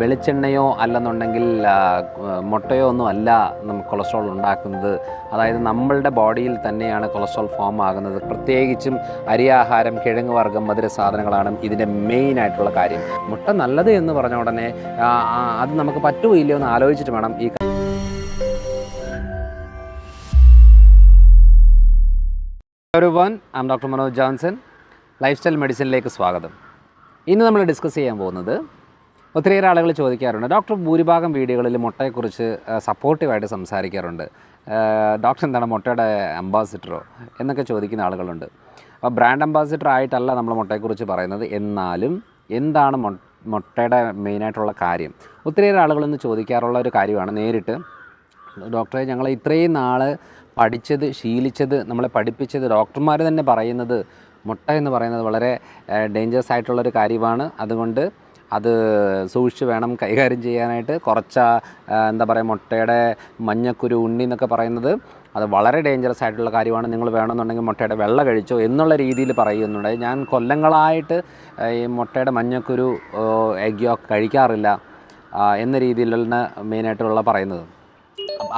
വെളിച്ചെണ്ണയോ അല്ലെന്നുണ്ടെങ്കിൽ മുട്ടയോ ഒന്നും അല്ല നമുക്ക് കൊളസ്ട്രോൾ ഉണ്ടാക്കുന്നത്. അതായത് നമ്മളുടെ ബോഡിയിൽ തന്നെയാണ് കൊളസ്ട്രോൾ ഫോം ആകുന്നത്. പ്രത്യേകിച്ചും അരിയാഹാരം കിഴങ്ങ് വർഗം മധുര സാധനങ്ങളാണ് ഇതിന്റെ മെയിൻ ആയിട്ടുള്ള കാര്യം. മുട്ട നല്ലത് എന്ന് പറഞ്ഞ ഉടനെ അത് നമുക്ക് പറ്റുമോ ഇല്ലയോ എന്ന് ആലോചിച്ചിട്ട് വേണം ഈ ഒരു വൺ ആം doctor Manoj Johnson lifestyle മെഡിസിനിലേക്ക് സ്വാഗതം. ഇന്ന് നമ്മൾ ഡിസ്കസ് ചെയ്യാൻ പോകുന്നത് ഒത്തിരിയേറെ ആളുകൾ ചോദിക്കാറുണ്ട്. ഡോക്ടർ ഭൂരിഭാഗം വീഡിയോകളിൽ മുട്ടയെക്കുറിച്ച് സപ്പോർട്ടീവായിട്ട് സംസാരിക്കാറുണ്ട്. ഡോക്ടർ എന്താണ് മുട്ടയുടെ അംബാസിഡറോ എന്നൊക്കെ ചോദിക്കുന്ന ആളുകളുണ്ട്. അപ്പോൾ ബ്രാൻഡ് അംബാസിഡർ ആയിട്ടല്ല നമ്മൾ മുട്ടയെക്കുറിച്ച് പറയുന്നത്. എന്നാലും എന്താണ് മുട്ടയുടെ മെയിനായിട്ടുള്ള കാര്യം? ഒത്തിരിയേറെ ആളുകളൊന്ന് ചോദിക്കാറുള്ള ഒരു കാര്യമാണ് നേരിട്ട്. ഡോക്ടറെ ഞങ്ങൾ ഇത്രയും നാൾ പഠിച്ചത് ശീലിച്ചത് നമ്മളെ പഠിപ്പിച്ചത് ഡോക്ടർമാർ തന്നെ പറയുന്നത് മുട്ട എന്ന് പറയുന്നത് വളരെ ഡേഞ്ചറസ് ആയിട്ടുള്ളൊരു കാര്യമാണ്. അതുകൊണ്ട് അത് സൂക്ഷിച്ച് വേണം കൈകാര്യം ചെയ്യാനായിട്ട്. കുറച്ച് എന്താ പറയുക മുട്ടയുടെ മഞ്ഞക്കുരു ഉണ്ണി എന്നൊക്കെ പറയുന്നത് അത് വളരെ ഡേഞ്ചറസ് ആയിട്ടുള്ള കാര്യമാണ്. നിങ്ങൾ വേണമെന്നുണ്ടെങ്കിൽ മുട്ടയുടെ വെള്ള കഴിച്ചോ എന്നുള്ള രീതിയിൽ പറയുന്നുണ്ട്. ഞാൻ കൊല്ലങ്ങളായിട്ട് ഈ മുട്ടയുടെ മഞ്ഞക്കുരു എഗ്ഗോ കഴിക്കാറില്ല എന്ന രീതിയിലാണ് മെയിനായിട്ടുള്ള പറയുന്നത്.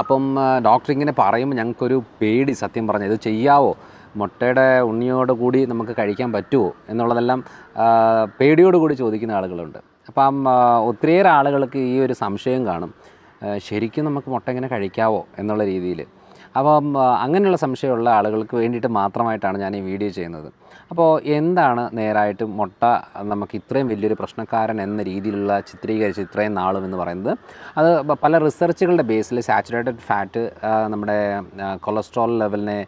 അപ്പം ഡോക്ടർ ഇങ്ങനെ പറയുമ്പോൾ ഞങ്ങൾക്കൊരു പേടി സത്യം പറഞ്ഞത് ഇത് ചെയ്യാവോ? മുട്ടയുടെ ഉണ്ണിയോട് കൂടി നമുക്ക് കഴിക്കാൻ പറ്റുമോ എന്നുള്ളതെല്ലാം പേടിയോട് കൂടി ചോദിക്കുന്ന ആളുകളുണ്ട്. അപ്പം ഒത്തിരിയേറെ ആളുകൾക്ക് ഈ ഒരു സംശയം കാണും. ശരിക്കും നമുക്ക് മുട്ട എങ്ങനെ കഴിക്കാവോ എന്നുള്ള രീതിയിൽ. അപ്പം അങ്ങനെയുള്ള സംശയമുള്ള ആളുകൾക്ക് വേണ്ടിയിട്ട് മാത്രമായിട്ടാണ് ഞാൻ ഈ വീഡിയോ ചെയ്യുന്നത്. അപ്പോൾ എന്താണ് നേരായിട്ട് മുട്ട നമുക്ക് ഇത്രയും വലിയൊരു പ്രശ്നക്കാരൻ എന്ന രീതിയിലുള്ള ചിത്രീകരിച്ച് ഇത്രയും നാളും എന്ന് പറയുന്നത്? അത് പല റിസർച്ചുകളുടെ ബേസിൽ സാച്ചുറേറ്റഡ് ഫാറ്റ് നമ്മുടെ കൊളസ്ട്രോൾ ലെവലിനെ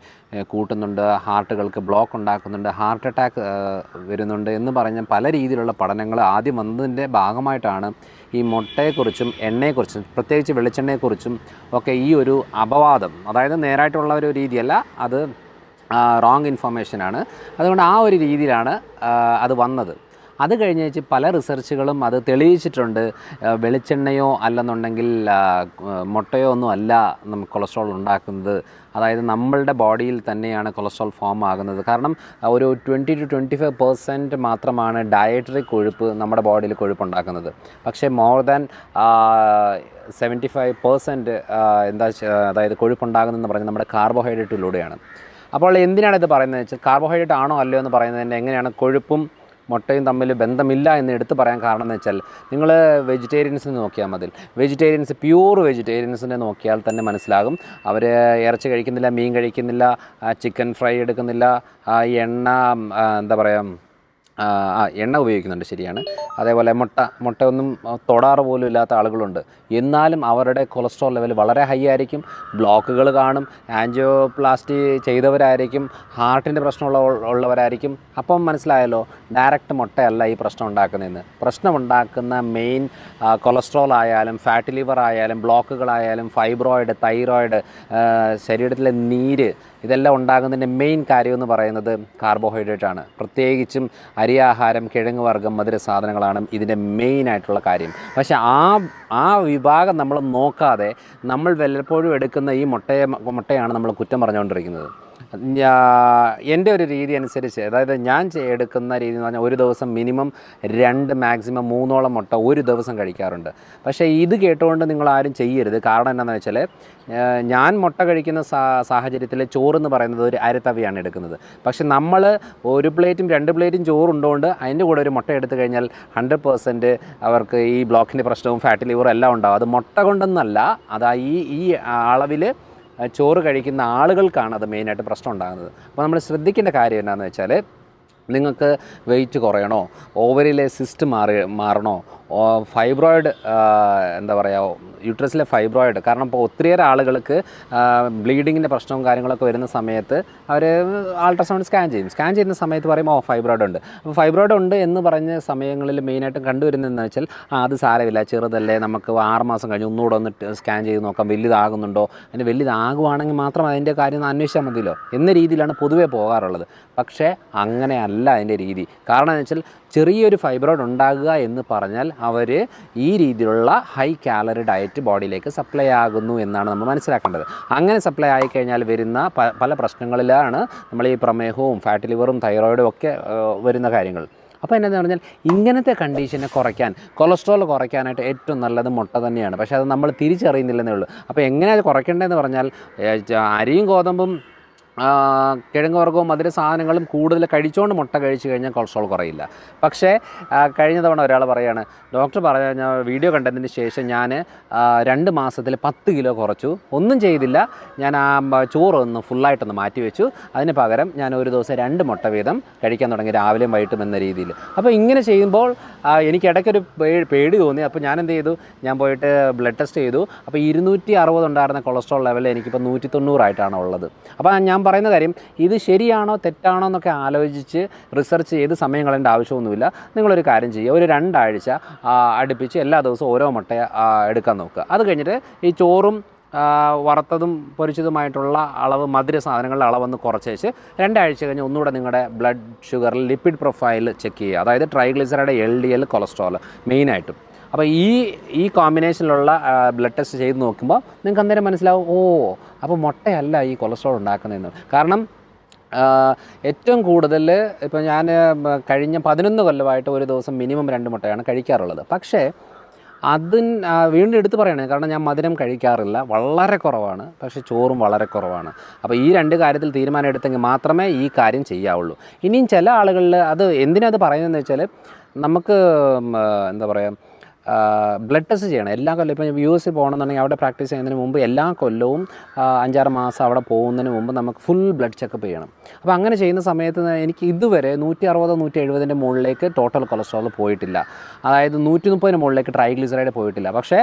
കൂട്ടുന്നുണ്ട് ഹാർട്ടുകൾക്ക് ബ്ലോക്ക് ഉണ്ടാക്കുന്നുണ്ട് ഹാർട്ട് അറ്റാക്ക് വരുന്നുണ്ട് എന്ന് പറഞ്ഞ പല രീതിയിലുള്ള പഠനങ്ങൾ ആദ്യം വന്നതിന്റെ ഭാഗമായിട്ടാണ് ഈ മുട്ടയെക്കുറിച്ചും എണ്ണയെക്കുറിച്ചും പ്രത്യേകിച്ച് വെളിച്ചെണ്ണയെക്കുറിച്ചും ഒക്കെ ഈ ഒരു അപവാദം അതായത് നേരായിട്ടുള്ള ഒരു രീതിയല്ല അത് റോങ് ഇൻഫർമേഷനാണ് അതുകൊണ്ട് ആ ഒരു രീതിയിലാണ് അത് വന്നത്. അത് കഴിഞ്ഞ് വെച്ച് പല റിസർച്ചുകളും അത് തെളിയിച്ചിട്ടുണ്ട്. വെളിച്ചെണ്ണയോ അല്ലെന്നുണ്ടെങ്കിൽ മുട്ടയോ ഒന്നും അല്ല നമുക്ക് കൊളസ്ട്രോൾ ഉണ്ടാക്കുന്നത്. അതായത് നമ്മളുടെ ബോഡിയിൽ തന്നെയാണ് കൊളസ്ട്രോൾ ഫോം ആകുന്നത്. കാരണം ഒരു twenty two twenty five percent മാത്രമാണ് ഡയറ്ററി കൊഴുപ്പ് നമ്മുടെ ബോഡിയിൽ കൊഴുപ്പ് ഉണ്ടാക്കുന്നത് പക്ഷേ more than seventy five percent എന്താ അതായത് കൊഴുപ്പുണ്ടാകുന്നതെന്ന് പറഞ്ഞാൽ നമ്മുടെ കാർബോഹൈഡ്രേറ്റിലൂടെയാണ് അപ്പോൾ എന്തിനാണ് ഇത് പറയുന്നത് വെച്ചാൽ കാർബോഹൈഡ്രേറ്റ് ആണോ അല്ലയോ എന്ന് പറയുന്നതിന്റെ എങ്ങനെയാണ് കൊഴുപ്പും മുട്ടയും തമ്മിൽ ബന്ധമില്ല എന്ന് എടുത്തു പറയാൻ കാരണം എന്ന് വെച്ചാൽ നിങ്ങൾ വെജിറ്റേറിയൻസ് നോക്കിയാൽ മതി. വെജിറ്റേറിയൻസ് പ്യൂർ വെജിറ്റേറിയൻസിനെ നോക്കിയാൽ തന്നെ മനസ്സിലാകും. അവർ ഇറച്ചി കഴിക്കുന്നില്ല മീൻ കഴിക്കുന്നില്ല ചിക്കൻ ഫ്രൈ എടുക്കുന്നില്ല എണ്ണ എന്താ പറയുക ആ എണ്ണ ഉപയോഗിക്കുന്നുണ്ട് ശരിയാണ്. അതേപോലെ മുട്ട മുട്ടയൊന്നും തൊടാറ് പോലും ഇല്ലാത്ത ആളുകളുണ്ട്. എന്നാലും അവരുടെ കൊളസ്ട്രോൾ ലെവൽ വളരെ ഹൈ ആയിരിക്കും. ബ്ലോക്കുകൾ കാണും. ആൻജിയോപ്ലാസ്റ്റി ചെയ്തവരായിരിക്കും. ഹാർട്ടിന്റെ പ്രശ്നമുള്ള ഉള്ളവരായിരിക്കും. അപ്പം മനസ്സിലായല്ലോ ഡയറക്റ്റ് മുട്ടയല്ല ഈ പ്രശ്നം ഉണ്ടാക്കുന്നതെന്ന്. പ്രശ്നം ഉണ്ടാക്കുന്ന മെയിൻ കൊളസ്ട്രോൾ ആയാലും ഫാറ്റ് ലിവർ ആയാലും ബ്ലോക്കുകളായാലും ഫൈബ്രോയിഡ് തൈറോയിഡ് ശരീരത്തിലെ നീര് ഇതെല്ലാം ഉണ്ടാകുന്നതിന്റെ മെയിൻ കാര്യം എന്ന് പറയുന്നത് കാർബോഹൈഡ്രേറ്റ് ആണ്. പ്രത്യേകിച്ചും അരിയാഹാരം കിഴങ്ങ് വർഗം മധുര സാധനങ്ങളാണ് ഇതിന്റെ മെയിൻ ആയിട്ടുള്ള കാര്യം. പക്ഷേ ആ ആ വിഭാഗം നമ്മൾ നോക്കാതെ നമ്മൾ വല്ലപ്പോഴും എടുക്കുന്ന ഈ മുട്ടയെ മുട്ടയാണ് നമ്മൾ കുറ്റം പറഞ്ഞുകൊണ്ടിരിക്കുന്നത്. എന്റെ ഒരു രീതി അനുസരിച്ച് അതായത് ഞാൻ എടുക്കുന്ന രീതി എന്ന് പറഞ്ഞാൽ ഒരു ദിവസം മിനിമം രണ്ട് മാക്സിമം മൂന്നോളം മുട്ട ഒരു ദിവസം കഴിക്കാറുണ്ട്. പക്ഷേ ഇത് കേട്ടുകൊണ്ട് നിങ്ങൾ ആരും ചെയ്യരുത്. കാരണം എന്താണെന്ന് വെച്ചാൽ ഞാൻ മുട്ട കഴിക്കുന്ന സാഹചര്യത്തിൽ ചോറെന്ന് പറയുന്നത് ഒരു അരത്തവയാണ് എടുക്കുന്നത്. പക്ഷെ നമ്മൾ ഒരു പ്ലേറ്റും രണ്ട് പ്ലേറ്റും ചോറുണ്ടോണ്ട് അതിന്റെ കൂടെ ഒരു മുട്ട എടുത്തു കഴിഞ്ഞാൽ ഹൺഡ്രഡ് പേഴ്സന്റ് അവർക്ക് ഈ ബ്ലോക്കിന്റെ പ്രശ്നവും ഫാറ്റ് ലിവറും എല്ലാം ഉണ്ടാവും. അത് മുട്ട കൊണ്ടെന്നല്ല അതായി ഈ ഈ അളവിൽ ചോറ് കഴിക്കുന്ന ആളുകൾക്കാണ് അത് മെയിനായിട്ട് പ്രശ്നം ഉണ്ടാകുന്നത്. അപ്പോൾ നമ്മൾ ശ്രദ്ധിക്കേണ്ട കാര്യം എന്താണെന്ന് വെച്ചാൽ നിങ്ങൾക്ക് വെയിറ്റ് കുറയണോ? ഓവറിലെ സിസ്റ്റ് മാറി മാറണോ? ഫൈബ്രോയിഡ് എന്താ പറയുക യൂട്രസിലെ ഫൈബ്രോയിഡ്. കാരണം ഇപ്പോൾ ഒത്തിരിയേറെ ആളുകൾക്ക് ബ്ലീഡിങ്ങിന്റെ പ്രശ്നവും കാര്യങ്ങളൊക്കെ വരുന്ന സമയത്ത് അവർ അൾട്രാസൗണ്ട് സ്കാൻ ചെയ്യും. സ്കാൻ ചെയ്യുന്ന സമയത്ത് പറയുമ്പോൾ ഓ ഫൈബ്രോയിഡ് ഉണ്ട്. അപ്പോൾ ഫൈബ്രോയിഡ് ഉണ്ട് എന്ന് പറഞ്ഞ സമയങ്ങളിൽ മെയിനായിട്ടും കണ്ടുവരുന്നതെന്ന് വെച്ചാൽ ആ അത് സാരമില്ല. ചെറുതല്ലേ നമുക്ക് ആറ് മാസം കഴിഞ്ഞ് ഒന്നുകൂടെ ഒന്ന് സ്കാൻ ചെയ്ത് നോക്കാം. വലുതാകുന്നുണ്ടോ? അതിന് വലുതാകുവാണെങ്കിൽ മാത്രം അതിന്റെ കാര്യം അന്വേഷിച്ചാൽ മതിയല്ലോ. എന്ന രീതിയിലാണ് പൊതുവേ പോകാറുള്ളത്. പക്ഷേ അങ്ങനെയല്ല അതിന്റെ രീതി. കാരണം എന്ന് വെച്ചാൽ ചെറിയൊരു ഫൈബ്രോയിഡ് ഉണ്ടാകുക എന്ന് പറഞ്ഞാൽ അവർ ഈ രീതിയിലുള്ള ഹൈ കാലറി ഡയറ്റ് ബോഡിയിലേക്ക് സപ്ലൈ ആകുന്നു എന്നാണ് നമ്മൾ മനസ്സിലാക്കേണ്ടത്. അങ്ങനെ സപ്ലൈ ആയിക്കഴിഞ്ഞാൽ വരുന്ന പല പ്രശ്നങ്ങളിലാണ് നമ്മൾ ഈ പ്രമേഹവും ഫാറ്റ് ലിവറും തൈറോയിഡും ഒക്കെ വരുന്ന കാര്യങ്ങൾ. അപ്പോൾ എന്നാന്ന് പറഞ്ഞാൽ ഇങ്ങനത്തെ കണ്ടീഷനെ കുറയ്ക്കാൻ കൊളസ്ട്രോൾ കുറയ്ക്കാനായിട്ട് ഏറ്റവും നല്ലത് മുട്ട തന്നെയാണ്. പക്ഷേ അത് നമ്മൾ തിരിച്ചറിയുന്നില്ലെന്നേ ഉള്ളൂ. അപ്പോൾ എങ്ങനെ അത് കുറയ്ക്കേണ്ടതെന്ന് പറഞ്ഞാൽ അരിയും ഗോതമ്പും കിഴങ്ങ് വർഗവും മധുര സാധനങ്ങളും കൂടുതൽ കഴിച്ചുകൊണ്ട് മുട്ട കഴിച്ചു കഴിഞ്ഞാൽ കൊളസ്ട്രോൾ കുറയില്ല. പക്ഷേ കഴിഞ്ഞ തവണ ഒരാൾ പറയാണ് ഡോക്ടർ പറഞ്ഞ വീഡിയോ കണ്ടതിന് ശേഷം ഞാൻ രണ്ട് മാസത്തിൽ പത്ത് കിലോ കുറച്ചു. ഒന്നും ചെയ്തില്ല. ഞാൻ ആ ചോറൊന്ന് ഫുള്ളായിട്ടൊന്ന് മാറ്റി വെച്ചു. അതിന് പകരം ഞാൻ ഒരു ദിവസം രണ്ട് മുട്ട വീതം കഴിക്കാൻ തുടങ്ങി രാവിലെയും വൈകിട്ടും എന്ന രീതിയിൽ. അപ്പോൾ ഇങ്ങനെ ചെയ്യുമ്പോൾ എനിക്ക് ഇടയ്ക്കൊരു പേടി തോന്നി. അപ്പോൾ ഞാൻ എന്ത് ചെയ്തു? ഞാൻ പോയിട്ട് ബ്ലഡ് ടെസ്റ്റ് ചെയ്തു. അപ്പോൾ ഇരുന്നൂറ്റി അറുപത് ഉണ്ടായിരുന്ന കൊളസ്ട്രോൾ ലെവൽ എനിക്കിപ്പോൾ നൂറ്റി തൊണ്ണൂറായിട്ടാണ് ഉള്ളത്. അപ്പോൾ ഞാൻ പറയുന്ന കാര്യം ഇത് ശരിയാണോ തെറ്റാണോ എന്നൊക്കെ ആലോചിച്ച് റിസർച്ച് ചെയ്ത് സമയം കളയേണ്ട ആവശ്യമൊന്നുമില്ല. നിങ്ങളൊരു കാര്യം ചെയ്യുക. ഒരു രണ്ടാഴ്ച അടുപ്പിച്ച് എല്ലാ ദിവസവും ഓരോ മുട്ട എടുക്കാൻ നോക്കുക. അത് കഴിഞ്ഞിട്ട് ഈ ചോറും വറുത്തതും പൊരിച്ചതുമായിട്ടുള്ള അളവ് മധുര സാധനങ്ങളുടെ അളവൊന്ന് കുറച്ചേച്ച് രണ്ടാഴ്ച കഴിഞ്ഞ് ഒന്നുകൂടെ നിങ്ങളുടെ blood sugar lipid profile check ചെയ്യുക. അതായത് triglyceride L D L cholesterol മെയിനായിട്ടും. അപ്പോൾ ഈ ഈ കോമ്പിനേഷനിലുള്ള ബ്ലഡ് ടെസ്റ്റ് ചെയ്ത് നോക്കുമ്പോൾ നിങ്ങൾക്ക് അന്നേരം മനസ്സിലാവും ഓ അപ്പോൾ മുട്ടയല്ല ഈ കൊളസ്ട്രോൾ ഉണ്ടാക്കുന്നതെന്ന്. കാരണം ഏറ്റവും കൂടുതൽ ഇപ്പോൾ ഞാൻ കഴിഞ്ഞ പതിനൊന്ന് കൊല്ലമായിട്ട് ഒരു ദിവസം മിനിമം രണ്ട് മുട്ടയാണ് കഴിക്കാറുള്ളത്. പക്ഷേ അതിന് വീണ്ടും എടുത്തു പറയണേ കാരണം ഞാൻ മധുരം കഴിക്കാറില്ല വളരെ കുറവാണ് പക്ഷേ ചോറും വളരെ കുറവാണ്. അപ്പോൾ ഈ രണ്ട് കാര്യത്തിൽ തീരുമാനം എടുത്തെങ്കിൽ മാത്രമേ ഈ കാര്യം ചെയ്യാവുള്ളൂ. ഇനിയും ചില ആളുകളിൽ അത് എന്തിനാ അത് പറയുന്നതെന്ന് വെച്ചാൽ നമുക്ക് എന്താ പറയുക ബ്ലഡ് ടെസ്റ്റ് ചെയ്യണം. എല്ലാ കൊല്ലം ഇപ്പോൾ യു എസ് പോകണമെന്നുണ്ടെങ്കിൽ അവിടെ പ്രാക്ടീസ് ചെയ്യുന്നതിന് മുമ്പ് എല്ലാ കൊല്ലവും അഞ്ചാറ് മാസം അവിടെ പോകുന്നതിന് മുമ്പ് നമുക്ക് ഫുൾ ബ്ലഡ് ചെക്കപ്പ് ചെയ്യണം. അപ്പോൾ അങ്ങനെ ചെയ്യുന്ന സമയത്ത് എനിക്ക് ഇതുവരെ നൂറ്റി അറുപത് നൂറ്റി എഴുപതിന്റെ മുകളിലേക്ക് ടോട്ടൽ കൊളസ്ട്രോൾ പോയിട്ടില്ല. അതായത് നൂറ്റി മുപ്പതിന് മുകളിലേക്ക് ട്രൈഗ്ലിസറൈഡ് പോയിട്ടില്ല. പക്ഷേ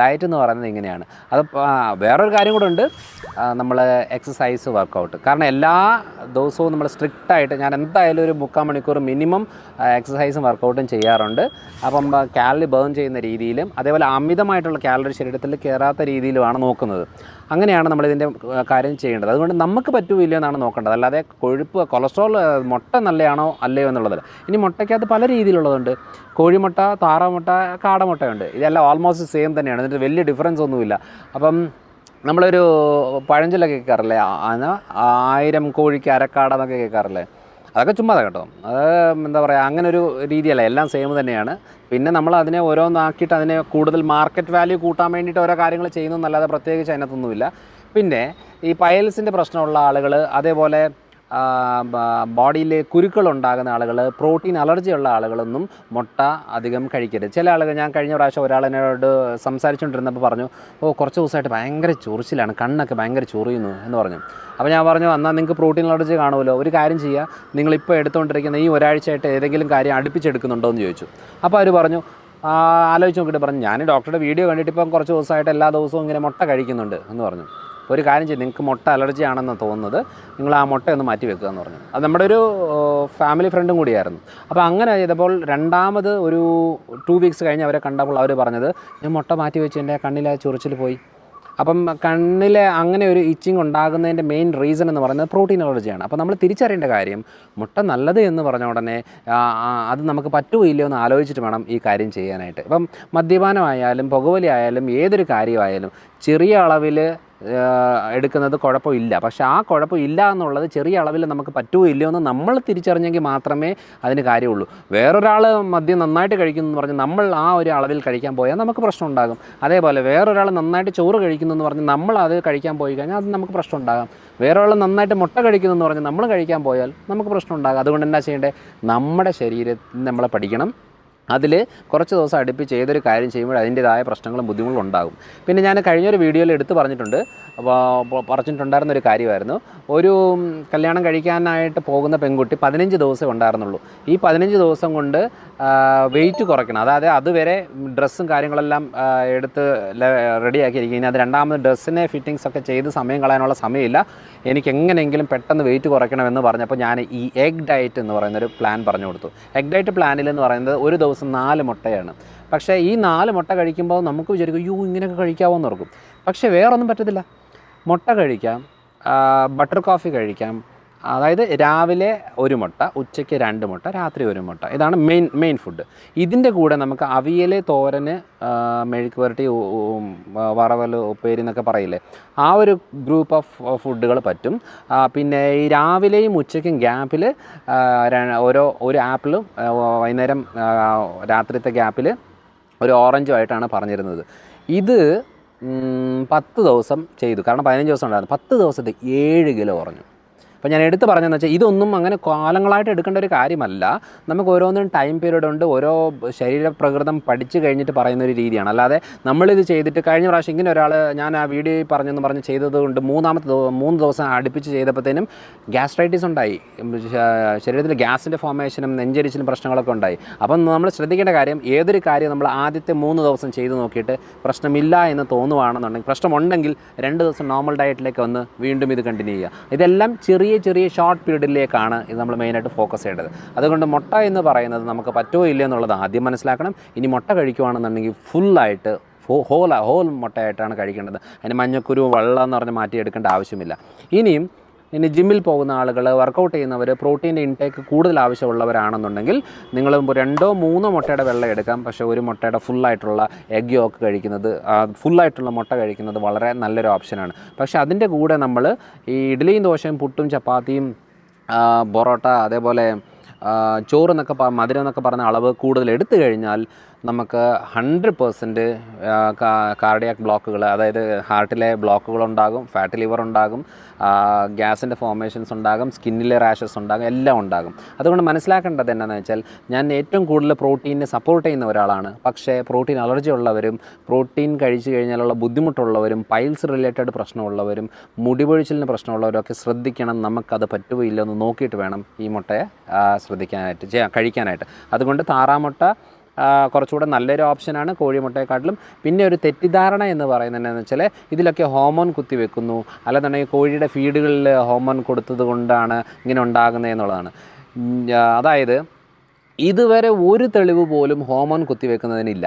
ഡയറ്റ് എന്ന് പറയുന്നത് ഇങ്ങനെയാണ്. അത് വേറൊരു കാര്യം കൂടെ ഉണ്ട്. നമ്മൾ എക്സസൈസ് വർക്കൗട്ട് കാരണം എല്ലാ ദിവസവും നമ്മൾ സ്ട്രിക്റ്റായിട്ട് ഞാൻ എന്തായാലും ഒരു മുക്കാൽ മണിക്കൂർ മിനിമം എക്സസൈസും വർക്കൗട്ടും ചെയ്യാറുണ്ട്. അപ്പം കാലറി ബേൺ ചെയ്യുന്ന രീതിയിലും അതേപോലെ അമിതമായിട്ടുള്ള കാലറി ശരീരത്തിൽ കയറാത്ത രീതിയിലുമാണ് നോക്കുന്നത്. അങ്ങനെയാണ് നമ്മളിതിന്റെ കാര്യം ചെയ്യേണ്ടത്. അതുകൊണ്ട് നമുക്ക് പറ്റൂല്ല എന്നാണ് നോക്കേണ്ടത്. അല്ലാതെ കൊഴുപ്പ് കൊളസ്ട്രോൾ മുട്ട നല്ലയാണോ അല്ലയോ എന്നുള്ളതല്ല ഇനി മുട്ടയ്ക്കകത്ത് പല രീതിയിലുള്ളതുണ്ട്. കോഴിമുട്ട താറാമുട്ട കാടമുട്ടയുണ്ട്. ഇതെല്ലാം ഓൾമോസ്റ്റ് സെയിം തന്നെയാണ്. എന്നിട്ട് വലിയ ഡിഫറൻസ് ഒന്നുമില്ല. അപ്പം നമ്മളൊരു പഴഞ്ചൊല്ലൊക്കെ കേൾക്കാറില്ലേ? ആന ആയിരം കോഴിക്ക് അരക്കാട എന്നൊക്കെ കേൾക്കാറില്ലേ? അതൊക്കെ ചുമ്മാതാ കേട്ടോ. അത് എന്താ പറയുക അങ്ങനെ ഒരു രീതിയല്ല. എല്ലാം സെയിം തന്നെയാണ്. പിന്നെ നമ്മൾ അതിനെ ഓരോന്നാക്കിയിട്ട് അതിനെ കൂടുതൽ മാർക്കറ്റ് വാല്യൂ കൂട്ടാൻ വേണ്ടിയിട്ട് ഓരോ കാര്യങ്ങൾ ചെയ്യുന്നതെന്നല്ലാതെ പ്രത്യേകിച്ച് അതിനകത്തൊന്നുമില്ല. പിന്നെ ഈ പയൽസിന്റെ പ്രശ്നമുള്ള ആളുകൾ അതേപോലെ ബോഡിയിൽ കുരുക്കളുണ്ടാകുന്ന ആളുകൾ പ്രോട്ടീൻ അലർജി ഉള്ള ആളുകളൊന്നും മുട്ട അധികം കഴിക്കരുത്. ചില ആളുകൾ ഞാൻ കഴിഞ്ഞ പ്രാവശ്യം ഒരാളിനോട് സംസാരിച്ചുകൊണ്ടിരുന്നപ്പോൾ പറഞ്ഞു ഓ കുറച്ച് ദിവസമായിട്ട് ഭയങ്കര ചൊറിച്ചിലാണ് കണ്ണൊക്കെ ഭയങ്കര ചൊറിയുന്നു എന്ന് പറഞ്ഞു. അപ്പോൾ ഞാൻ പറഞ്ഞു എന്നാൽ നിങ്ങൾക്ക് പ്രോട്ടീൻ അലർജി കാണുമല്ലോ ഒരു കാര്യം ചെയ്യുക നിങ്ങളിപ്പോൾ എടുത്തുകൊണ്ടിരിക്കുന്ന ഈ ഒരാഴ്ചയായിട്ട് ഏതെങ്കിലും കാര്യം അടുപ്പിച്ചെടുക്കുന്നുണ്ടോ എന്ന് ചോദിച്ചു. അപ്പോൾ അവർ പറഞ്ഞു ആലോചിച്ച് നോക്കിയിട്ട് പറഞ്ഞു ഞാൻ ഡോക്ടറുടെ വീഡിയോ കണ്ടിട്ട് ഇപ്പം കുറച്ച് ദിവസമായിട്ട് എല്ലാ ദിവസവും ഇങ്ങനെ മുട്ട കഴിക്കുന്നുണ്ട് എന്ന് പറഞ്ഞു. ഒരു കാര്യം ചെയ്യും നിങ്ങൾക്ക് മുട്ട അലർജി ആണെന്ന് തോന്നുന്നത് നിങ്ങൾ ആ മുട്ട ഒന്ന് മാറ്റി വെക്കുക എന്ന് പറഞ്ഞു. അത് നമ്മുടെ ഒരു ഫാമിലി ഫ്രണ്ടും കൂടിയായിരുന്നു. അപ്പോൾ അങ്ങനെ ചെയ്തപ്പോൾ രണ്ടാമത് ഒരു ടു വീക്സ് കഴിഞ്ഞ് അവരെ കണ്ടപ്പോൾ അവർ പറഞ്ഞത് ഞാൻ മുട്ട മാറ്റി വെച്ച് എന്റെ കണ്ണിലെ ചൊറിച്ചിൽ പോയി. അപ്പം കണ്ണിലെ അങ്ങനെ ഒരു ഇച്ചിങ് ഉണ്ടാകുന്നതിന്റെ മെയിൻ റീസൺ എന്ന് പറയുന്നത് പ്രോട്ടീൻ അലർജിയാണ് അപ്പോൾ നമ്മൾ തിരിച്ചറിയേണ്ട കാര്യം മുട്ട നല്ലത് എന്ന് പറഞ്ഞ ഉടനെ അത് നമുക്ക് പറ്റുമോ ഇല്ലയോ എന്ന് ആലോചിച്ചിട്ട് വേണം ഈ കാര്യം ചെയ്യാനായിട്ട്. ഇപ്പം മദ്യപാനമായാലും പുകവലി ആയാലും ഏതൊരു കാര്യമായാലും ചെറിയ അളവിൽ എടുക്കുന്നത് കുഴപ്പമില്ല. പക്ഷേ ആ കുഴപ്പമില്ല എന്നുള്ളത് ചെറിയ അളവിൽ നമുക്ക് പറ്റുമോ ഇല്ലയോ എന്ന് നമ്മൾ തിരിച്ചറിഞ്ഞെങ്കിൽ മാത്രമേ അതിന് കാര്യമുള്ളൂ. വേറൊരാൾ മദ്യം നന്നായിട്ട് കഴിക്കുന്നു എന്ന് പറഞ്ഞ് നമ്മൾ ആ ഒരു അളവിൽ കഴിക്കാൻ പോയാൽ നമുക്ക് പ്രശ്നം ഉണ്ടാകും. അതേപോലെ വേറൊരാൾ നന്നായിട്ട് ചോറ് കഴിക്കുന്നു എന്ന് പറഞ്ഞ് നമ്മൾ അത് കഴിക്കാൻ പോയി കഴിഞ്ഞാൽ അത് നമുക്ക് പ്രശ്നം ഉണ്ടാകാം. വേറൊരാൾ നന്നായിട്ട് മുട്ട കഴിക്കുന്നു എന്ന് പറഞ്ഞ് നമ്മൾ കഴിക്കാൻ പോയാൽ നമുക്ക് പ്രശ്നം ഉണ്ടാകും. അതുകൊണ്ട് എന്താ ചെയ്യേണ്ടത് നമ്മുടെ ശരീരത്തിൽ നമ്മളെ പഠിക്കണം. അതിൽ കുറച്ച് ദിവസം അടുപ്പിച്ച് ഏതൊരു കാര്യം ചെയ്യുമ്പോൾ അതിന്റേതായ പ്രശ്നങ്ങളും ബുദ്ധിമുട്ടും ഉണ്ടാകും. പിന്നെ ഞാൻ കഴിഞ്ഞൊരു വീഡിയോയിൽ എടുത്തു പറഞ്ഞിട്ടുണ്ട്. പറഞ്ഞിട്ടുണ്ടായിരുന്ന ഒരു കാര്യമായിരുന്നു. ഒരു കല്യാണം കഴിക്കാനായിട്ട് പോകുന്ന പെൺകുട്ടി പതിനഞ്ച് ദിവസം ഉണ്ടായിരുന്നുള്ളൂ. ഈ പതിനഞ്ച് ദിവസം കൊണ്ട് വെയിറ്റ് കുറയ്ക്കണം. അതായത് അതുവരെ ഡ്രസ്സും കാര്യങ്ങളെല്ലാം എടുത്ത് റെഡിയാക്കിയിരിക്കും ഇനി അത് രണ്ടാമത് ഡ്രസ്സിനെ ഫിറ്റിങ്സ് ഒക്കെ ചെയ്ത് സമയം കളയാനുള്ള സമയമില്ല. എനിക്ക് എങ്ങനെയെങ്കിലും പെട്ടെന്ന് വെയിറ്റ് കുറയ്ക്കണമെന്ന് പറഞ്ഞപ്പോൾ ഞാൻ ഈ എഗ് ഡയറ്റ് എന്ന് പറയുന്നൊരു പ്ലാൻ പറഞ്ഞു കൊടുത്തു. എഗ് ഡയറ്റ് പ്ലാനിൽ എന്ന് പറയുന്നത് ഒരു ദിവസം നാല് മുട്ടയാണ്. പക്ഷേ ഈ നാല് മുട്ട കഴിക്കുമ്പോൾ നമുക്ക് വിചാരിക്കും അയ്യോ ഇങ്ങനെയൊക്കെ കഴിക്കാമോ എന്ന് ഓർക്കും. പക്ഷേ വേറൊന്നും പറ്റത്തില്ല. മുട്ട കഴിക്കാം ബട്ടർ കോഫി കഴിക്കാം അതായത് രാവിലെ ഒരു മുട്ട ഉച്ചയ്ക്ക് രണ്ട് മുട്ട രാത്രി ഒരു മുട്ട. ഇതാണ് മെയിൻ മെയിൻ ഫുഡ് ഇതിന്റെ കൂടെ നമുക്ക് അവിയൽ തോരന് മെഴുക്ക് പുരട്ടി വറവൽ ഉപ്പേരി എന്നൊക്കെ പറയില്ലേ? ആ ഒരു ഗ്രൂപ്പ് ഓഫ് ഫുഡുകൾ പറ്റും. പിന്നെ ഈ രാവിലെയും ഉച്ചയ്ക്കും ഗ്യാപ്പിൽ ഓരോ ഒരു ആപ്പിളും വൈകുന്നേരം രാത്രിത്തെ ഗ്യാപ്പിൽ ഒരു ഓറഞ്ചും ആയിട്ടാണ് പറഞ്ഞിരുന്നത്. ഇത് പത്ത് ദിവസം ചെയ്തു. കാരണം പതിനഞ്ച് ദിവസം ഉണ്ടായിരുന്നു. പത്ത് ദിവസത്തെ ഏഴ് കിലോ കുറഞ്ഞു. അപ്പോൾ ഞാൻ എടുത്ത് പറഞ്ഞതെന്ന് വെച്ചാൽ ഇതൊന്നും അങ്ങനെ കാലങ്ങളായിട്ട് എടുക്കേണ്ട ഒരു കാര്യമല്ല. നമുക്ക് ഓരോന്നും ടൈം പീരീഡ് ഉണ്ട് ഓരോ ശരീരപ്രകൃതം പഠിച്ചു കഴിഞ്ഞിട്ട് പറയുന്ന ഒരു രീതിയാണ്. അല്ലാതെ നമ്മളിത് ചെയ്തിട്ട് കഴിഞ്ഞ പ്രാവശ്യം ഇങ്ങനെ ഒരാൾ ഞാൻ ആ വീഡിയോ പറഞ്ഞെന്ന് പറഞ്ഞ് ചെയ്തത് കൊണ്ട് മൂന്നാമത്തെ മൂന്ന് ദിവസം അടുപ്പിച്ച് ചെയ്തപ്പോഴത്തേനും ഗ്യാസ്ട്രൈറ്റിസ് ഉണ്ടായി. ശരീരത്തിൽ ഗ്യാസിന്റെ ഫോമേഷനും നെഞ്ചരിച്ചിലും പ്രശ്നങ്ങളൊക്കെ ഉണ്ടായി. അപ്പം നമ്മൾ ശ്രദ്ധിക്കേണ്ട കാര്യം ഏതൊരു കാര്യം നമ്മൾ ആദ്യത്തെ മൂന്ന് ദിവസം ചെയ്തു നോക്കിയിട്ട് പ്രശ്നമില്ല എന്ന് തോന്നുവാണെന്നുണ്ടെങ്കിൽ പ്രശ്നമുണ്ടെങ്കിൽ രണ്ട് ദിവസം നോർമൽ ഡയറ്റിലേക്ക് വന്ന് വീണ്ടും ഇത് കണ്ടിന്യൂ ചെയ്യുക. ഇതെല്ലാം ചെറിയ ചെറിയ ചെറിയ ഷോർട്ട് പീരീഡിലേക്കാണ് ഇത് നമ്മൾ മെയിനായിട്ട് ഫോക്കസ് ചെയ്യേണ്ടത്. അതുകൊണ്ട് മുട്ട എന്ന് പറയുന്നത് നമുക്ക് പറ്റുമോ ഇല്ലയോ എന്നുള്ളത് ആദ്യം മനസ്സിലാക്കണം. ഇനി മുട്ട കഴിക്കുവാണെന്നുണ്ടെങ്കിൽ ഫുള്ളായിട്ട് ഹോൾ ഹോൾ മുട്ടയായിട്ടാണ് കഴിക്കേണ്ടത്. അതിന് മഞ്ഞക്കുരു വെള്ളം എന്ന് പറഞ്ഞ് മാറ്റിയെടുക്കേണ്ട ആവശ്യമില്ല. ഇനിയും ഇനി ജിമ്മിൽ പോകുന്ന ആളുകൾ വർക്കൗട്ട് ചെയ്യുന്നവർ പ്രോട്ടീന്റെ ഇൻടേക്ക് കൂടുതൽ ആവശ്യമുള്ളവരാണെന്നുണ്ടെങ്കിൽ നിങ്ങൾ രണ്ടോ മൂന്നോ മുട്ടയുടെ വെള്ളം എടുക്കാം. പക്ഷേ ഒരു മുട്ടയുടെ ഫുള്ളായിട്ടുള്ള എഗ് യോക്ക് കഴിക്കുന്നത് ഫുള്ളായിട്ടുള്ള മുട്ട കഴിക്കുന്നത് വളരെ നല്ലൊരു ഓപ്ഷനാണ് പക്ഷേ അതിന്റെ കൂടെ നമ്മൾ ഈ ഇഡ്ഡലിയും ദോശയും പുട്ടും ചപ്പാത്തിയും പൊറോട്ട അതേപോലെ ചോറ് എന്നൊക്കെ മധുരം എന്നൊക്കെ പറഞ്ഞ അളവ് കൂടുതൽ എടുത്തു കഴിഞ്ഞാൽ നമുക്ക് ഹൺഡ്രഡ് പേഴ്സന്റ് കാർഡിയാക് ബ്ലോക്കുകൾ അതായത് ഹാർട്ടിലെ ബ്ലോക്കുകൾ ഉണ്ടാകും ഫാറ്റ് ലിവർ ഉണ്ടാകും ഗ്യാസിന്റെ ഫോർമേഷൻസ് ഉണ്ടാകും സ്കിന്നിലെ റാഷസ് ഉണ്ടാകും എല്ലാം ഉണ്ടാകും. അതുകൊണ്ട് മനസ്സിലാക്കേണ്ടത് എന്താണെന്ന് വെച്ചാൽ ഞാൻ ഏറ്റവും കൂടുതൽ പ്രോട്ടീനെ സപ്പോർട്ട് ചെയ്യുന്ന ഒരാളാണ്. പക്ഷേ പ്രോട്ടീൻ അലർജി ഉള്ളവരും പ്രോട്ടീൻ കഴിച്ചു കഴിഞ്ഞാലുള്ള ബുദ്ധിമുട്ടുള്ളവരും പൈൽസ് റിലേറ്റഡ് പ്രശ്നമുള്ളവരും മുടിപൊഴിച്ചിലിന് പ്രശ്നമുള്ളവരും ഒക്കെ ശ്രദ്ധിക്കണം. നമുക്കത് പറ്റുമോ എന്ന് നോക്കിയിട്ട് വേണം ഈ മുട്ടയെ ശ്രദ്ധിക്കാനായിട്ട് കഴിക്കാനായിട്ട്. അതുകൊണ്ട് താറാമുട്ട കുറച്ചുകൂടെ നല്ലൊരു ഓപ്ഷനാണ് കോഴിമുട്ടയെക്കാട്ടിലും. പിന്നെ ഒരു തെറ്റിദ്ധാരണ എന്ന് പറയുന്നത് എന്താണെന്ന് വെച്ചാൽ ഇതിലൊക്കെ ഹോമോൺ കുത്തിവെക്കുന്നു അല്ലെന്നുണ്ടെങ്കിൽ കോഴിയുടെ ഫീഡുകളിൽ ഹോമോൺ കൊടുത്തത് കൊണ്ടാണ് ഇങ്ങനെ ഉണ്ടാകുന്നത് എന്നുള്ളതാണ്. അതായത് ഇതുവരെ ഒരു തെളിവ് പോലും ഹോമോൺ കുത്തിവെക്കുന്നതിനില്ല.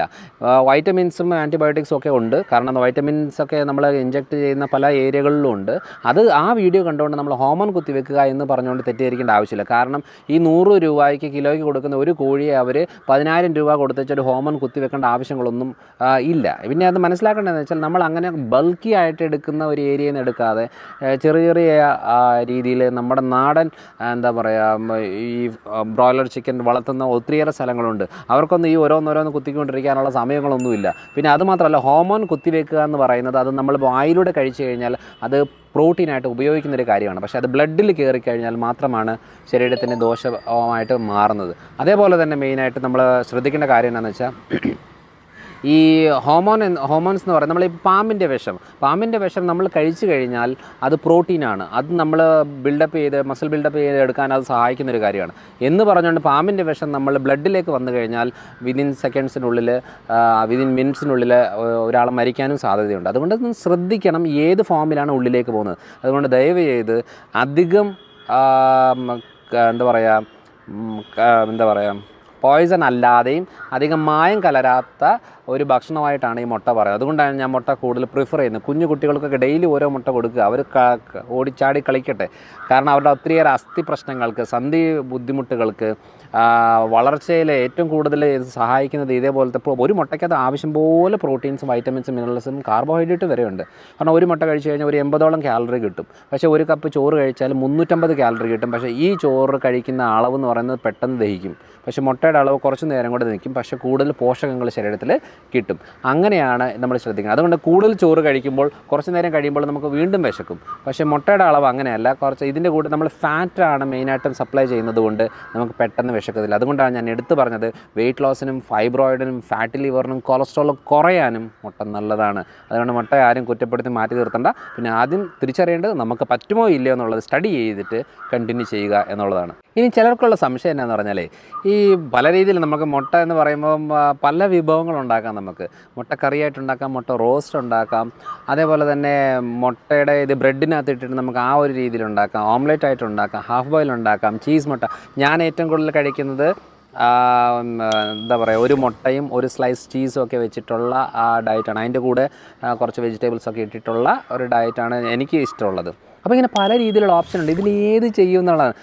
വൈറ്റമിൻസും ആന്റിബയോട്ടിക്സും ഒക്കെ ഉണ്ട്. കാരണം വൈറ്റമിൻസ് ഒക്കെ നമ്മൾ ഇഞ്ചെക്ട് ചെയ്യുന്ന പല ഏരിയകളിലും ഉണ്ട്. അത് ആ വീഡിയോ കണ്ടുകൊണ്ട് നമ്മൾ ഹോമോൺ കുത്തിവെക്കുക എന്ന് പറഞ്ഞുകൊണ്ട് തെറ്റിദ്ധരിക്കേണ്ട ആവശ്യമില്ല. കാരണം ഈ നൂറ് രൂപയ്ക്ക് കിലോയ്ക്ക് കൊടുക്കുന്ന ഒരു കോഴിയെ അവർ പതിനായിരം രൂപ കൊടുത്തിട്ട് ഒരു ഹോമോൺ കുത്തിവെക്കേണ്ട ആവശ്യങ്ങളൊന്നും ഇല്ല. പിന്നെ അത് മനസ്സിലാക്കേണ്ടതെന്ന് വെച്ചാൽ നമ്മൾ അങ്ങനെ ബൾക്കി ആയിട്ട് എടുക്കുന്ന ഒരു ഏരിയയിൽ നിന്ന് എടുക്കാതെ ചെറിയ ചെറിയ രീതിയിൽ നമ്മുടെ നാടൻ എന്താ പറയുക ഈ ബ്രോയിലർ ചിക്കൻ വളർത്തുന്ന ഒത്തിരിയേറെ സ്ഥലങ്ങളുണ്ട്. അവർക്കൊന്നും ഈ ഓരോന്നോരോന്ന് കുത്തിക്കൊണ്ടിരിക്കാനുള്ള സമയങ്ങളൊന്നുമില്ല. പിന്നെ അതുമാത്രമല്ല ഹോമോൺ കുത്തിവെക്കുക എന്ന് പറയുന്നത് അത് നമ്മൾ വായിലൂടെ കഴിച്ചു കഴിഞ്ഞാൽ അത് പ്രോട്ടീനായിട്ട് ഉപയോഗിക്കുന്ന ഒരു കാര്യമാണ്. പക്ഷേ അത് ബ്ലഡിൽ കയറി കഴിഞ്ഞാൽ മാത്രമാണ് ശരീരത്തിന് ദോഷമായിട്ട് മാറുന്നത്. അതേപോലെ തന്നെ മെയിനായിട്ട് നമ്മൾ ശ്രദ്ധിക്കേണ്ട കാര്യം എന്താണെന്ന് വെച്ചാൽ ഈ ഹോമോൺ ഹോമോൺസ് എന്ന് പറയുന്നത് നമ്മൾ പാമ്പിന്റെ വിഷം. പാമ്പിന്റെ വിഷം നമ്മൾ കഴിച്ചു കഴിഞ്ഞാൽ അത് പ്രോട്ടീനാണ് അത് നമ്മൾ ബിൽഡപ്പ് ചെയ്ത് മസിൽ ബിൽഡപ്പ് ചെയ്ത് എടുക്കാൻ അത് സഹായിക്കുന്ന ഒരു കാര്യമാണ്. എന്ന് പറഞ്ഞുകൊണ്ട് പാമ്പിന്റെ വിഷം നമ്മൾ ബ്ലഡിലേക്ക് വന്നു കഴിഞ്ഞാൽ വിതിൻ സെക്കൻഡ്സിനുള്ളിൽ വിതിൻ മിനിറ്റ്സിനുള്ളിൽ ഒരാൾ മരിക്കാനും സാധ്യതയുണ്ട്. അതുകൊണ്ട് ശ്രദ്ധിക്കണം ഏത് ഫോമിലാണ് ഉള്ളിലേക്ക് പോകുന്നത്. അതുകൊണ്ട് ദയവ് ചെയ്ത് അധികം എന്താ പറയുക എന്താ പറയുക പോയിസൺ അല്ലാതെയും അധികം മായം കലരാത്ത ഒരു ഭക്ഷണമായിട്ടാണ് ഈ മുട്ട പറയുന്നത്. അതുകൊണ്ടാണ് ഞാൻ മുട്ട കൂടുതൽ പ്രിഫർ ചെയ്യുന്നത്. കുഞ്ഞു കുട്ടികൾക്കൊക്കെ ഡെയിലി ഓരോ മുട്ട കൊടുക്കുക. അവർ ഓടിച്ചാടി കളിക്കട്ടെ. കാരണം അവരുടെ ഒത്തിരിയേറെ അസ്ഥി പ്രശ്നങ്ങൾക്ക് സന്ധി ബുദ്ധിമുട്ടുകൾക്ക് വളർച്ചയിലെ ഏറ്റവും കൂടുതൽ സഹായിക്കുന്നത് ഇതേപോലത്തെ ഒരു മുട്ടയ്ക്കകത്ത് ആവശ്യം പോലെ പ്രോട്ടീൻസും വൈറ്റമിൻസും മിനറൽസും കാർബോഹൈഡ്രേറ്റ് വരെ ഉണ്ട് കാരണം ഒരു മുട്ട കഴിച്ച് കഴിഞ്ഞാൽ ഒരു എൺപതോളം കാലറി കിട്ടും. പക്ഷേ ഒരു കപ്പ് ചോറ് കഴിച്ചാൽ മുന്നൂറ്റമ്പത് കാലറി കിട്ടും. പക്ഷേ ഈ ചോറ് കഴിക്കുന്ന അളവ് എന്ന് പറയുന്നത് പെട്ടെന്ന് ദഹിക്കും. പക്ഷേ മുട്ടയുടെ അളവ് കുറച്ച് നേരം കൂടെ നിൽക്കും പക്ഷേ കൂടുതൽ പോഷകങ്ങൾ ശരീരത്തിൽ കിട്ടും. അങ്ങനെയാണ് നമ്മൾ ശ്രദ്ധിക്കുന്നത്. അതുകൊണ്ട് കൂടുതൽ ചോറ് കഴിക്കുമ്പോൾ കുറച്ച് നേരം കഴിയുമ്പോൾ നമുക്ക് വീണ്ടും വിശക്കും. പക്ഷേ മുട്ടയുടെ അളവ് അങ്ങനെയല്ല. കുറച്ച് ഇതിന്റെ കൂടെ നമ്മൾ ഫാറ്റാണ് മെയിനായിട്ടും സപ്ലൈ ചെയ്യുന്നത് കൊണ്ട് നമുക്ക് പെട്ടെന്ന് വിശക്കത്തില്ല. അതുകൊണ്ടാണ് ഞാൻ എടുത്തു പറഞ്ഞത് വെയിറ്റ് ലോസിനും ഫൈബ്രോയിഡിനും ഫാറ്റി ലിവറിനും കൊളസ്ട്രോളും കുറയാനും മുട്ട നല്ലതാണ്. അതുകൊണ്ട് മുട്ട ആരും കുറ്റപ്പെടുത്തി മാറ്റി നിർത്തണ്ട. പിന്നെ ആദ്യം തിരിച്ചറിയേണ്ടത് നമുക്ക് പറ്റുമോ ഇല്ലയോ എന്നുള്ളത് സ്റ്റഡി ചെയ്തിട്ട് കണ്ടിന്യൂ ചെയ്യുക എന്നുള്ളതാണ്. ഇനി ചിലർക്കുള്ള സംശയം എന്നാന്ന് പറഞ്ഞാലേ ഈ പല രീതിയിൽ നമുക്ക് മുട്ട എന്ന് പറയുമ്പോൾ പല വിഭവങ്ങൾ ഉണ്ടാക്കാം നമുക്ക്. മുട്ട കറിയായിട്ട് ഉണ്ടാക്കാം മുട്ട റോസ്റ്റ് ഉണ്ടാക്കാം. അതേപോലെ തന്നെ മുട്ടയുടെ ഇത് ബ്രെഡിനകത്ത് ഇട്ടിട്ട് നമുക്ക് ആ ഒരു രീതിയിൽ ഉണ്ടാക്കാം. ഓംലെറ്റ് ആയിട്ട് ഉണ്ടാക്കാം ഹാഫ് ബോയിൽ ഉണ്ടാക്കാം ചീസ് മുട്ട. ഞാൻ ഏറ്റവും കൂടുതൽ കഴിക്കുന്നത് എന്താ പറയുക ഒരു മുട്ടയും ഒരു സ്ലൈസ് ചീസും ഒക്കെ വെച്ചിട്ടുള്ള ആ ഡയറ്റാണ് അതിന്റെ കൂടെ കുറച്ച് വെജിറ്റബിൾസ് ഒക്കെ ഇട്ടിട്ടുള്ള ഒരു ഡയറ്റാണ് എനിക്ക് ഇഷ്ടമുള്ളത്. അപ്പോൾ ഇങ്ങനെ പല രീതിയിലുള്ള ഓപ്ഷൻ ഉണ്ട്. ഇതിൽ ഏത് ചെയ്യും എന്നുള്ളതാണ്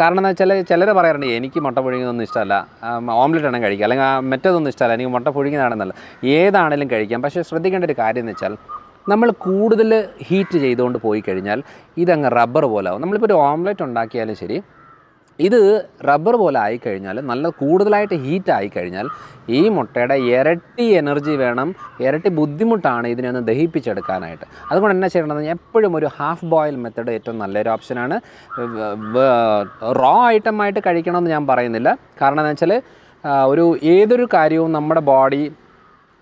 കാരണം എന്താ വെച്ചാൽ ചിലർ പറയാറുണ്ട് എനിക്ക് മുട്ട പുഴുങ്ങിയതൊന്നും ഇഷ്ടമല്ല. ഓംലെറ്റ് ആണെങ്കിൽ കഴിക്കുക അല്ലെങ്കിൽ മറ്റേതൊന്നും ഇഷ്ടമല്ല. എനിക്ക് മുട്ട പുഴുങ്ങിയതാണെന്നല്ല ഏതാണെങ്കിലും കഴിക്കാം. പക്ഷേ ശ്രദ്ധിക്കേണ്ട ഒരു കാര്യം എന്ന് വെച്ചാൽ നമ്മൾ കൂടുതൽ ഹീറ്റ് ചെയ്തുകൊണ്ട് പോയി കഴിഞ്ഞാൽ ഇതങ്ങ് റബ്ബർ പോലെ ആവും. നമ്മളിപ്പോൾ ഒരു ഓംലെറ്റ് ഉണ്ടാക്കിയാലും ശരി ഇത് റബ്ബർ പോലെ ആയിക്കഴിഞ്ഞാൽ നല്ല കൂടുതലായിട്ട് ഹീറ്റ് ആയിക്കഴിഞ്ഞാൽ ഈ മുട്ടയുടെ ഇരട്ടി എനർജി വേണം ഇരട്ടി ബുദ്ധിമുട്ടാണ് ഇതിനെ ഒന്ന് ദഹിപ്പിച്ചെടുക്കാനായിട്ട്. അതുകൊണ്ട് എന്നാ ചെയ്യേണ്ടത്? എപ്പോഴും ഒരു ഹാഫ് ബോയിൽ മെത്തേഡ് ഏറ്റവും നല്ലൊരു ഓപ്ഷനാണ് റോ ഐറ്റമായിട്ട് കഴിക്കണമെന്ന് ഞാൻ പറയുന്നില്ല. കാരണം എന്ന് വെച്ചാൽ ഒരു ഏതൊരു കാര്യവും നമ്മുടെ ബോഡി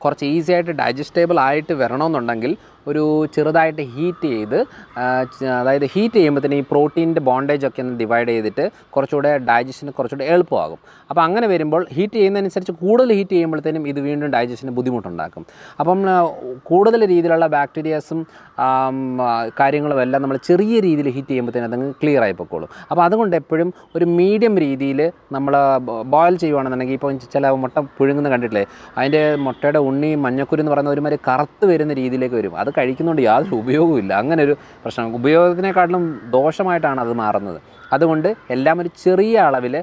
കുറച്ച് ഈസി ആയിട്ട് ഡൈജസ്റ്റബിൾ ആയിട്ട് വരണമെന്നുണ്ടെങ്കിൽ ഒരു ചെറുതായിട്ട് ഹീറ്റ് ചെയ്ത് അതായത് ഹീറ്റ് ചെയ്യുമ്പോഴത്തേന് ഈ പ്രോട്ടീന്റെ ബോണ്ടേജ് ഒക്കെ ഒന്ന് ഡിവൈഡ് ചെയ്തിട്ട് കുറച്ചുകൂടെ ഡൈജഷന് കുറച്ചുകൂടെ എളുപ്പമാകും. അപ്പോൾ അങ്ങനെ വരുമ്പോൾ ഹീറ്റ് ചെയ്യുന്നതനുസരിച്ച് കൂടുതൽ ഹീറ്റ് ചെയ്യുമ്പോഴത്തേനും ഇത് വീണ്ടും ഡൈജഷന് ബുദ്ധിമുട്ടുണ്ടാക്കും. അപ്പം കൂടുതൽ രീതിയിലുള്ള ബാക്ടീരിയാസും കാര്യങ്ങളും എല്ലാം നമ്മൾ ചെറിയ രീതിയിൽ ഹീറ്റ് ചെയ്യുമ്പോഴത്തേനും അതങ്ങ് ക്ലിയർ ആയി അപ്പോൾ അതുകൊണ്ട് എപ്പോഴും ഒരു മീഡിയം രീതിയിൽ നമ്മൾ ബോയിൽ ചെയ്യുവാണെന്നുണ്ടെങ്കിൽ ഇപ്പോൾ ചില മുട്ട പുഴുങ്ങുന്നത് കണ്ടിട്ടില്ലേ? അതിന്റെ മുട്ടയുടെ ഉണ്ണി മഞ്ഞക്കുരു എന്ന് പറയുന്ന ഒരുമാതിരി കറുത്ത് വരുന്ന രീതിയിലേക്ക് വരും. അത് കഴിക്കുന്നതുകൊണ്ട് യാതൊരു ഉപയോഗവുമില്ല. അങ്ങനെ ഒരു പ്രശ്നം. ഉപയോഗത്തിനെക്കാട്ടിലും ദോഷമായിട്ടാണ് അത് മാറുന്നത്. അതുകൊണ്ട് എല്ലാം ഒരു ചെറിയ അളവിൽ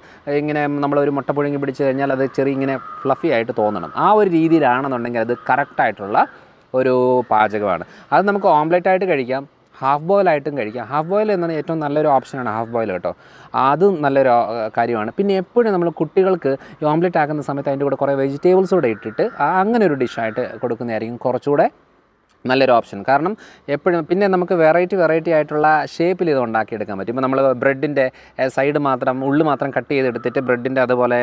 ഇങ്ങനെ നമ്മളൊരു മുട്ട പുഴുങ്ങി പിടിച്ച് കഴിഞ്ഞാൽ അത് ചെറിയ ഇങ്ങനെ ഫ്ലഫി ആയിട്ട് തോന്നണം. ആ ഒരു രീതിയിലാണെന്നുണ്ടെങ്കിൽ അത് കറക്റ്റായിട്ടുള്ള ഒരു പാചകമാണ്. അത് നമുക്ക് ഓംലെറ്റ് ആയിട്ട് കഴിക്കാം. ഹാഫ് ബോയിലായിട്ടും കഴിക്കാം. ഹാഫ് ബോയിൽ എന്നാണ് ഏറ്റവും നല്ലൊരു ഓപ്ഷനാണ് ഹാഫ് ബോയിൽ കേട്ടോ. അതും നല്ലൊരു കാര്യമാണ്. പിന്നെ എപ്പോഴും നമ്മൾ കുട്ടികൾക്ക് ഓംലെറ്റ് ആക്കുന്ന സമയത്ത് അതിന്റെ കൂടെ കുറേ വെജിറ്റബിൾസ് കൂടെ ഇട്ടിട്ട് അങ്ങനെ ഒരു ഡിഷായിട്ട് കൊടുക്കുന്നതായിരിക്കും. കുറച്ചുകൂടെ നല്ലൊരു ഓപ്ഷൻ കാരണം എപ്പോഴും പിന്നെ നമുക്ക് വെറൈറ്റി വെറൈറ്റി ആയിട്ടുള്ള ഷേപ്പിൽ ഇത് ഉണ്ടാക്കിയെടുക്കാൻ പറ്റും. ഇപ്പോൾ നമ്മൾ ബ്രെഡിന്റെ സൈഡ് മാത്രം ഉള്ളു മാത്രം കട്ട് ചെയ്തെടുത്തിട്ട് ബ്രെഡിന്റെ അതുപോലെ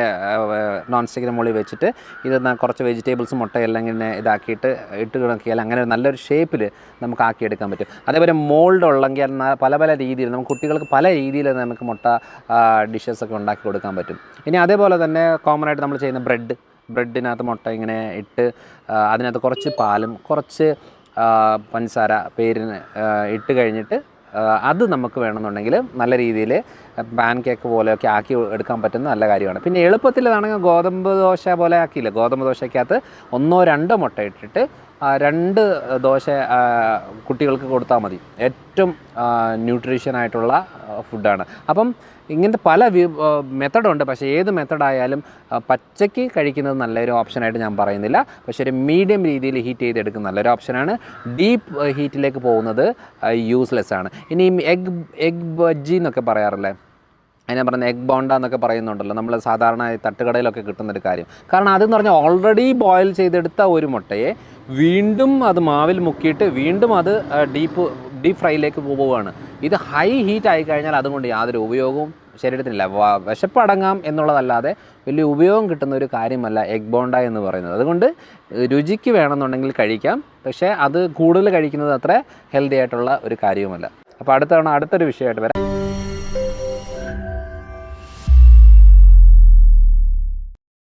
നോൺ സ്റ്റിക്കിന് മുകളിൽ വെച്ചിട്ട് ഇത് കുറച്ച് വെജിറ്റബിൾസ് മുട്ടയെല്ലാം ഇങ്ങനെ ഇതാക്കിയിട്ട് ഇട്ട് കിടക്കിയാൽ അങ്ങനെ നല്ലൊരു ഷേപ്പിൽ നമുക്ക് ആക്കിയെടുക്കാൻ പറ്റും. അതേപോലെ മോൾഡ് ഉള്ളെങ്കിൽ പല പല രീതിയിൽ നമുക്ക് കുട്ടികൾക്ക് പല രീതിയിൽ നമുക്ക് മുട്ട ഡിഷസൊക്കെ ഉണ്ടാക്കി കൊടുക്കാൻ പറ്റും. ഇനി അതേപോലെ തന്നെ കോമൺ ആയിട്ട് നമ്മൾ ചെയ്യുന്ന ബ്രെഡ് ബ്രെഡിനകത്ത് മുട്ട ഇങ്ങനെ ഇട്ട് അതിനകത്ത് കുറച്ച് പാലും കുറച്ച് പഞ്ചസാര പേരിന് ഇട്ട് കഴിഞ്ഞിട്ട് അത് നമുക്ക് വേണമെന്നുണ്ടെങ്കിൽ നല്ല രീതിയിൽ പാൻ കേക്ക് പോലെയൊക്കെ ആക്കി എടുക്കാൻ പറ്റുന്ന നല്ല കാര്യമാണ്. പിന്നെ എളുപ്പത്തിൽ ഇതാണെങ്കിൽ ഗോതമ്പ് ദോശ പോലെ ആക്കിയില്ല. ഗോതമ്പ് ദോശയ്ക്കകത്ത് ഒന്നോ രണ്ടോ മുട്ട ഇട്ടിട്ട് രണ്ട് ദോശ കുട്ടികൾക്ക് കൊടുത്താൽ മതി. ഏറ്റവും ന്യൂട്രീഷൻ ആയിട്ടുള്ള ഫുഡാണ് അപ്പം ഇങ്ങനത്തെ പല മെത്തഡുണ്ട്. പക്ഷേ ഏത് മെത്തഡായാലും പച്ചയ്ക്ക് കഴിക്കുന്നത് നല്ലൊരു ഓപ്ഷനായിട്ട് ഞാൻ പറയുന്നില്ല. പക്ഷേ ഒരു മീഡിയം രീതിയിൽ ഹീറ്റ് ചെയ്തെടുക്കുന്ന നല്ലൊരു ഓപ്ഷനാണ് ഡീപ്പ് ഹീറ്റിലേക്ക് പോകുന്നത് യൂസ്ലെസ് ആണ്. ഇനി എഗ് എഗ് ബജ്ജി എന്നൊക്കെ പറയാറില്ലേ? അതിനെ പറഞ്ഞ എഗ് ബോണ്ട എന്നൊക്കെ പറയുന്നുണ്ടല്ലോ. നമ്മൾ സാധാരണ തട്ടുകടയിലൊക്കെ കിട്ടുന്നൊരു കാര്യം. കാരണം അതെന്ന് പറഞ്ഞാൽ ഓൾറെഡി ബോയിൽ ചെയ്തെടുത്ത ഒരു മുട്ടയെ വീണ്ടും അത് മാവിൽ മുക്കിയിട്ട് വീണ്ടും അത് ഡീപ്പ് ഡീപ്പ് ഫ്രൈയിലേക്ക് പോവുകയാണ്. ഇത് ഹൈ ഹീറ്റ് ആയി കഴിഞ്ഞാൽ അതുകൊണ്ട് യാതൊരു ഉപയോഗവും ശരീരത്തിനില്ല. വിശപ്പടങ്ങാം എന്നുള്ളതല്ലാതെ വലിയ ഉപയോഗം കിട്ടുന്ന ഒരു കാര്യമല്ല എഗ് ബോണ്ട എന്ന് പറയുന്നത്. അതുകൊണ്ട് രുചിക്ക് വേണമെന്നുണ്ടെങ്കിൽ കഴിക്കാം. പക്ഷേ അത് കൂടുതൽ കഴിക്കുന്നത് അത്ര ഹെൽത്തി ആയിട്ടുള്ള ഒരു കാര്യവുമല്ല. അപ്പോൾ അടുത്ത തവണ അടുത്തൊരു വിഷയമായിട്ട് വരാം.